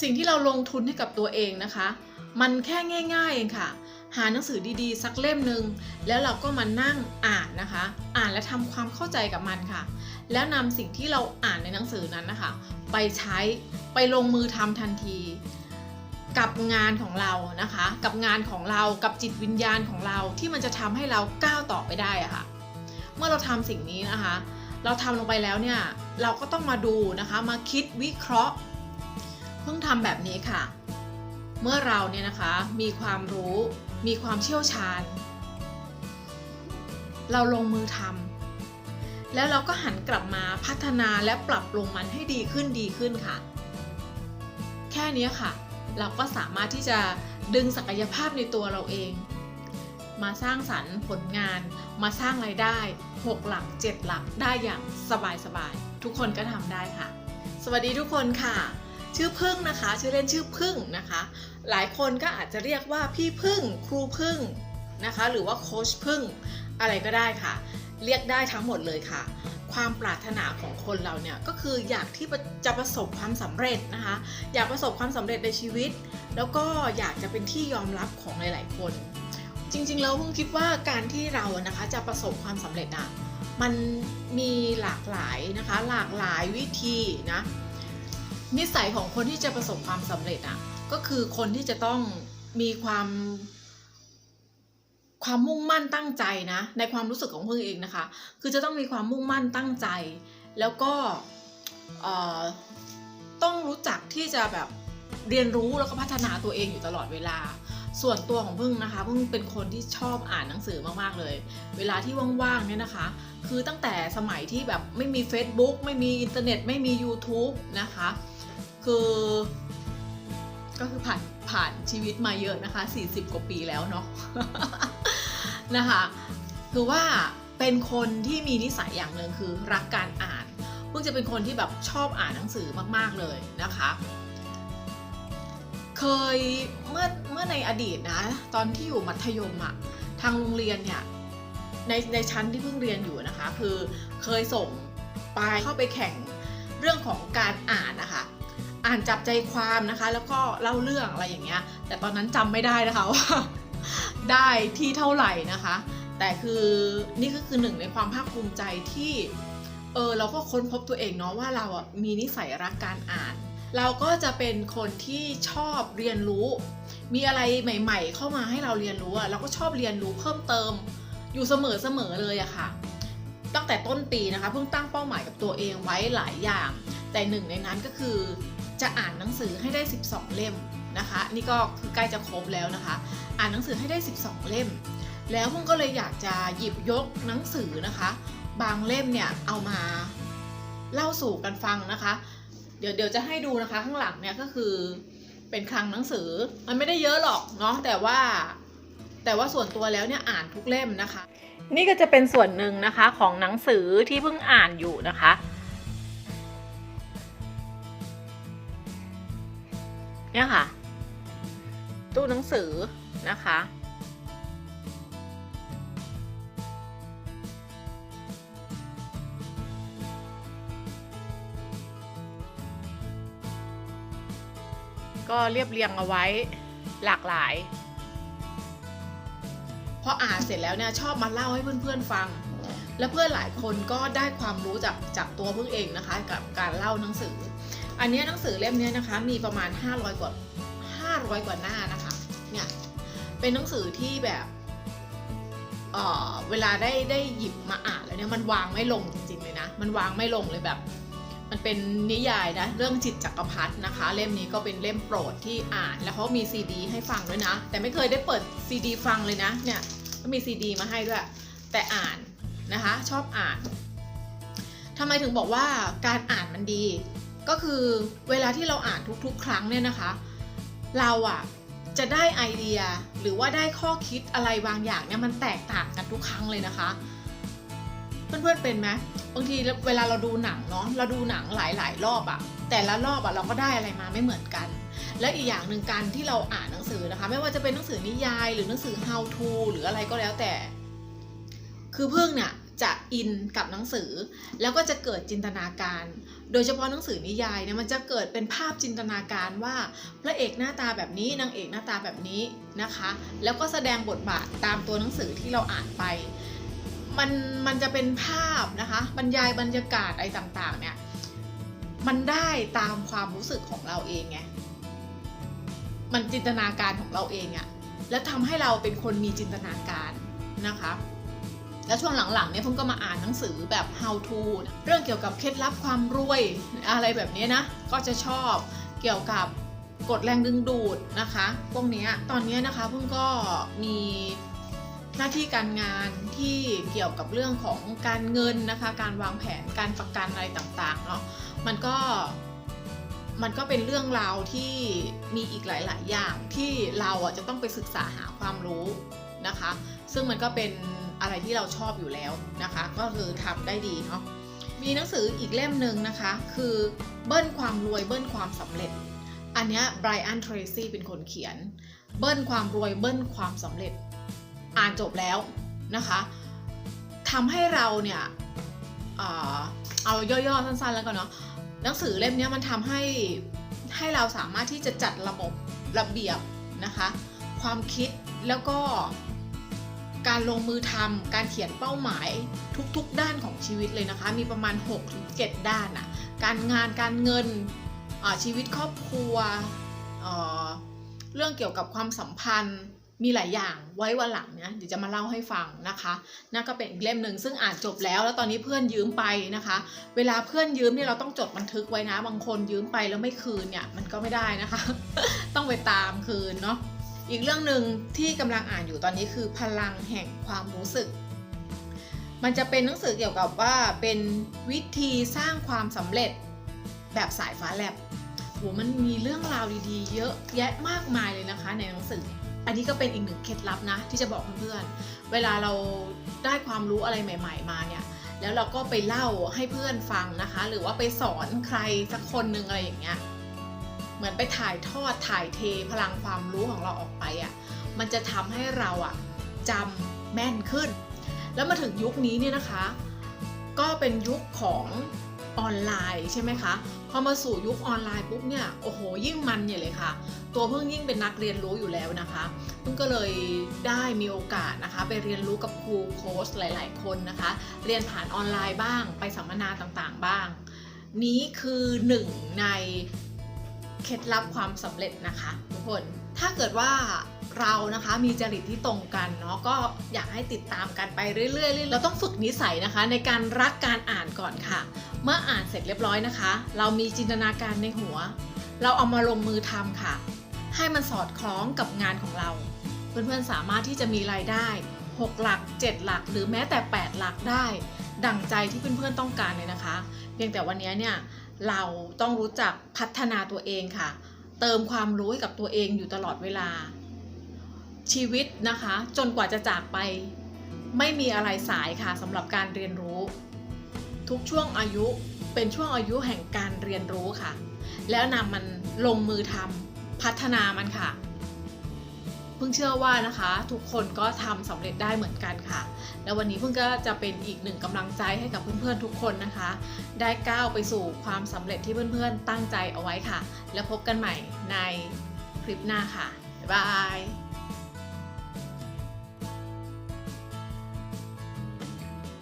สิ่งที่เราลงทุนให้กับตัวเองนะคะ มันแค่ง่ายๆเองค่ะ หาหนังสือดีๆ สักเล่มหนึ่งแล้วเราก็มานั่งอ่านนะคะ อ่านและทำความเข้าใจกับมันค่ะ แล้วนำสิ่งที่เราอ่านในหนังสือนั้นนะคะ ไปใช้ไปลงมือทำทันที กับงานของเรานะคะ กับงานของเรากับจิตวิญญาณของเราที่มันจะทำให้เราก้าวต่อไปได้ะค่ะ เมื่อเราทำสิ่งนี้นะคะ เราทำลงไปแล้วเนี่ยเราก็ต้องมาดูนะคะ มาคิดวิเคราะห์ เพิ่งทำแบบนี้ค่ะ เมื่อเราเนี่ยนะคะมีความรู้มีความเชี่ยวชาญ เราลงมือทำแล้วเราก็หันกลับมาพัฒนาและปรับปรุงมันให้ดีขึ้นดีขึ้นค่ะ แค่นี้ค่ะ เราก็สามารถที่จะดึงศักยภาพในตัวเราเอง มาสร้างสรรค์ผลงาน มาสร้างไรายได้ 6 หลัก 7 หลักได้อย่างสบายๆทุกคนก็ทำได้ค่ะ สวัสดีทุกคนค่ะ ชื่อพึ่งนะคะ ชื่อเล่นชื่อพึ่งนะคะ หลายคนก็อาจจะเรียกว่าพี่พึ่ง ครูพึ่งนะคะ หรือว่าโค้ชพึ่ง อะไรก็ได้ค่ะ เรียกได้ทั้งหมดเลยค่ะ ความปรารถนาของคนเราเนี่ยก็คืออยากที่จะประสบความสำเร็จนะคะ อยากประสบความสำเร็จในชีวิต แล้วก็อยากจะเป็นที่ยอมรับของหลาย ๆ คน จริงๆแล้วเพิ่งคิดว่าการที่เรานะคะจะประสบความสำเร็จอะมันมีหลากหลายนะคะ หลากหลายวิธีนะ นิสัยของคนที่จะประสบความสำเร็จอะก็คือคนที่จะต้องมีความความมุ่งมั่นตั้งใจนะ ในความรู้สึกของเพิ่งเองนะคะ คือจะต้องมีความมุ่งมั่นตั้งใจ แล้วก็ต้องรู้จักที่จะแบบเรียนรู้แล้วก็พัฒนาตัวเองอยู่ตลอดเวลา ส่วนตัวของพึ่งนะคะพึ่งเป็นคนที่ชอบอ่านหนังสือมากๆเลย เวลาที่ว่างๆเนี่ยนะคะ คือตั้งแต่สมัยที่แบบไม่มี Facebook ไม่มีอินเทอร์เน็ต ไม่มี YouTube นะคะ คือก็คือผ่านผ่านชีวิตมาเยอะนะคะ 40 กว่าปีแล้วเนาะนะคะคือว่าเป็นคนที่มีนิสัยอย่างหนึ่งคือรักการอ่านเพิ่งจะเป็นคนที่แบบชอบอ่านหนังสือมาก ๆเลยนะคะ เคยเมื่อเมื่อในอดีตนะ ตอนที่อยู่มัธยมอะทางโรงเรียนเนี่ยในในชั้นที่เพิ่งเรียนอยู่นะคะ คือเคยส่งไปเข้าไปแข่งเรื่องของการอ่านนะคะ อ่านจับใจความนะคะ แล้วก็เล่าเรื่องอะไรอย่างเงี้ย แต่ตอนนั้นจำไม่ได้นะคะว่าได้ที่เท่าไหร่นะคะ แต่คือนี่ก็คือหนึ่งในความภาคภูมิใจที่เออเราก็ค้นพบตัวเองเนาะว่าเราอะมีนิสัยรักการอ่าน เราก็จะเป็นคนที่ชอบเรียนรู้ มีอะไรใหม่ ๆ เข้ามาให้เราเรียนรู้อะเราก็ชอบเรียนรู้เพิ่มเติมอยู่เสมอๆเลยอะค่ะ ตั้งแต่ต้นปีนะคะเพิ่งตั้งเป้าหมายกับตัวเองไว้หลายอย่าง แต่หนึ่งในนั้นก็คือ จะอ่านหนังสือให้ได้ 12 เล่มนะคะ นี่ก็คือใกล้จะครบแล้วนะคะ อ่านหนังสือให้ได้ 12 เล่ม แล้วพิ่งก็เลยอยากจะหยิบยกหนังสือนะคะ บางเล่มเนี่ยเอามาเล่าสู่กันฟังนะคะ เดี๋ยวเดี๋ยวจะให้ดูนะคะข้างหลังเนี่ยก็คือเป็นคลังหนังสือมันไม่ได้เยอะหรอกเนาะแต่ว่า แต่ว่าส่วนตัวแล้วเนี่ยอ่านทุกเล่มนะคะ นี่ก็จะเป็นส่วนหนึ่งนะคะของหนังสือที่เพิ่งอ่านอยู่นะคะ เนี่ยค่ะ ตู้หนังสือนะคะ ก็เรียบเรียงเอาไว้หลากหลายพออ่านเสร็จแล้วเนี่ยชอบมาเล่าให้เพื่อนๆฟัง และเพื่อนหลายคนก็ได้ความรู้จากจากตัวเพิ่งเองนะคะ กับการเล่าหนังสือ อันนี้หนังสือเล่มนี้นะคะ มีประมาณ 500 กว่า 500 กว่าหน้านะคะ เนี่ย เป็นหนังสือที่แบบเเวลาได้ได้หยิบมาอ่านแล้วเนี่ยมันวางไม่ลงจริงๆเลยนะ มันวางไม่ลงเลยแบบ มันเป็นนิยายนะ เรื่องจิตจักรพรรดินะคะ เล่มนี้ก็เป็นเล่มโปรดที่อ่านแล้วเขามีซีดีให้ฟังด้วยนะ แต่ไม่เคยได้เปิดซีดีฟังเลยนะ เนี่ยก็มีซีดีมาให้ด้วย แต่อ่านนะคะ ชอบอ่านทำไมถึงบอกว่าการอ่านมันดี ก็คือเวลาที่เราอ่านทุกๆ ครั้งเนี่ยนะคะ เราอะจะได้ไอเดียหรือว่าได้ข้อคิดอะไรบางอย่างเนี่ยมันแตกต่างกันทุกครั้งเลยนะคะ เพื่อนๆเป็นไหมบางทีเวลาเราดูหนังเนาะเราดูหนังหลายๆ รอบอะแต่ละรอบอะเราก็ได้อะไรมาไม่เหมือนกัน และอีกอย่างหนึ่งการที่เราอ่านหนังสือนะคะ ไม่ว่าจะเป็นหนังสือนิยาย หรือหนังสือ how to หรืออะไรก็แล้วแต่ คือเพิ่งเนี่ย จะอินกับหนังสือ แล้วก็จะเกิดจินตนาการ โดยเฉพาะหนังสือนิยายเนี่ยมันจะเกิดเป็นภาพจินตนาการว่าพระเอกหน้าตาแบบนี้นางเอกหน้าตาแบบนี้นะคะ แล้วก็แสดงบทบาทตามตัวหนังสือที่เราอ่านไปมันมันจะเป็นภาพนะคะ บรรยายบรรยากาศอะไรต่างๆเนี่ยมันได้ตามความรู้สึกของเราเองไงมันจินตนาการของเราเองอะแล้วทำให้เราเป็นคนมีจินตนาการนะคะ แล้วช่วงหลังๆเนี่ยพิ่งก็มาอ่านหนังสือแบบ how to เรื่องเกี่ยวกับเคล็ดลับความรวยอะไรแบบนี้นะ ก็จะชอบเกี่ยวกับกฎแรงดึงดูดนะคะ พวกนี้ตอนนี้นะคะเพิ่งก็มีหน้าที่การงานที่เกี่ยวกับเรื่องของการเงินนะคะ การวางแผนการประกันอะไรต่างๆเนาะมันก็มันก็เป็นเรื่องราวที่มีอีกหลาย ๆ อย่างที่เราอะจะต้องไปศึกษาหาความรู้นะคะ ซึ่งมันก็เป็น อะไรที่เราชอบอยู่แล้วนะคะ ก็คือทำได้ดีเนาะมีหนังสืออีกเล่มหนึ่งนะคะ คือเบิ้ลความรวยเบิ้ลความสำเร็จ อันเนี้ยไบรอันเทรซี่เป็นคนเขียน เบิ้ลความรวยเบิ้ลความสำเร็จ อ่านจบแล้วนะคะทำให้เราเนี่ยเอ่อเอาย่อๆสั้นๆแล้วกันเนาะหนังสือเล่มนี้มันทำให้ให้เราสามารถที่จะจัดระบบระเบียบนะคะ ความคิดแล้วก็ การลงมือทำการเขียนเป้าหมายทุกๆด้านของชีวิตเลยนะคะ มีประมาณ 6-7 ด้านอะการงานการเงินอ่าชีวิตครอบครัวเออเรื่องเกี่ยวกับความสัมพันธ์มีหลายอย่างไว้วันหลังเนี่ยเดี๋ยวจะมาเล่าให้ฟังนะคะนั่นก็เป็นอีกเล่มหนึ่งซึ่งอ่านจบแล้ว แล้วตอนนี้เพื่อนยืมไปนะคะ เวลาเพื่อนยืมเนี่ยเราต้องจดบันทึกไว้นะ บางคนยืมไปแล้วไม่คืนเนี่ยมันก็ไม่ได้นะคะ ต้องไปตามคืนเนาะ อีกเรื่องหนึ่งที่กำลังอ่านอยู่ตอนนี้คือพลังแห่งความรู้สึก มันจะเป็นหนังสือเกี่ยวกับว่าเป็นวิธีสร้างความสำเร็จแบบสายฟ้าแลบโหมันมีเรื่องราวดีๆ เยอะแยะมากมายเลยนะคะ ในหนังสือ อันนี้ก็เป็นอีกหนึ่งเคล็ดลับนะ ที่จะบอกเพื่อนๆ เวลาเราได้ความรู้อะไรใหม่ ๆ มาเนี่ย แล้วเราก็ไปเล่าให้เพื่อนฟังนะคะ หรือว่าไปสอนใครสักคนหนึ่งอะไรอย่างเงี้ย เหมือนไปถ่ายทอดถ่ายเทพลังความรู้ของเราออกไปอะ่ะมันจะทำให้เราอะ่ะจำแม่นขึ้น แล้วมาถึงยุคนี้เนี่ยนะคะ ก็เป็นยุคของออนไลน์ใช่ไหมคะพอมาสู่ยุคออนไลน์ปุ๊บเนี่ยโอ้โหยิ่งมันใหญ่เลยค่ะ ตัวเพิ่งยิ่งเป็นนักเรียนรู้อยู่แล้วนะคะเพิ่งก็เลยได้มีโอกาสนะคะ ไปเรียนรู้กับครูโค้ชหลาย ๆ คนนะคะ เรียนผ่านออนไลน์บ้างไปสัมมนาต่างๆบ้าง นี้คือหนึ่งใน เคล็ดลับความสำเร็จนะคะทุกคน ถ้าเกิดว่าเรานะคะมีจริตที่ตรงกันเนาะก็อยากให้ติดตามกันไปเรื่อยๆเราต้องฝึกนิสัยนะคะ ในการรักการอ่านก่อนค่ะ เมื่ออ่านเสร็จเรียบร้อยนะคะ เรามีจินตนาการในหัว เราเอามาลงมือทำค่ะ ให้มันสอดคล้องกับงานของเรา เพื่อนๆสามารถที่จะมีรายได้ 6 หลัก 7 หลัก หรือแม้แต่ 8 หลักได้ ดั่งใจที่เพื่อนๆต้องการเลยนะคะ เพียงแต่วันนี้เนี่ย เราต้องรู้จักพัฒนาตัวเองค่ะ เติมความรู้ให้กับตัวเองอยู่ตลอดเวลา ชีวิตนะคะ จนกว่าจะจากไป ไม่มีอะไรสายค่ะสำหรับการเรียนรู้ ทุกช่วงอายุเป็นช่วงอายุแห่งการเรียนรู้ค่ะ แล้วนำมันลงมือทำพัฒนามันค่ะ พิ่งเชื่อว่านะคะ ทุกคนก็ทำสำเร็จได้เหมือนกันค่ะ แล้ววันนี้เพิ่งก็จะเป็นอีกหนึ่งกำลังใจให้กับเพื่อนๆทุกคนนะคะ ได้ก้าวไปสู่ความสำเร็จที่เพื่อนๆตั้งใจเอาไว้ค่ะ แล้วพบกันใหม่ในคลิปหน้าค่ะบ๊ายบาย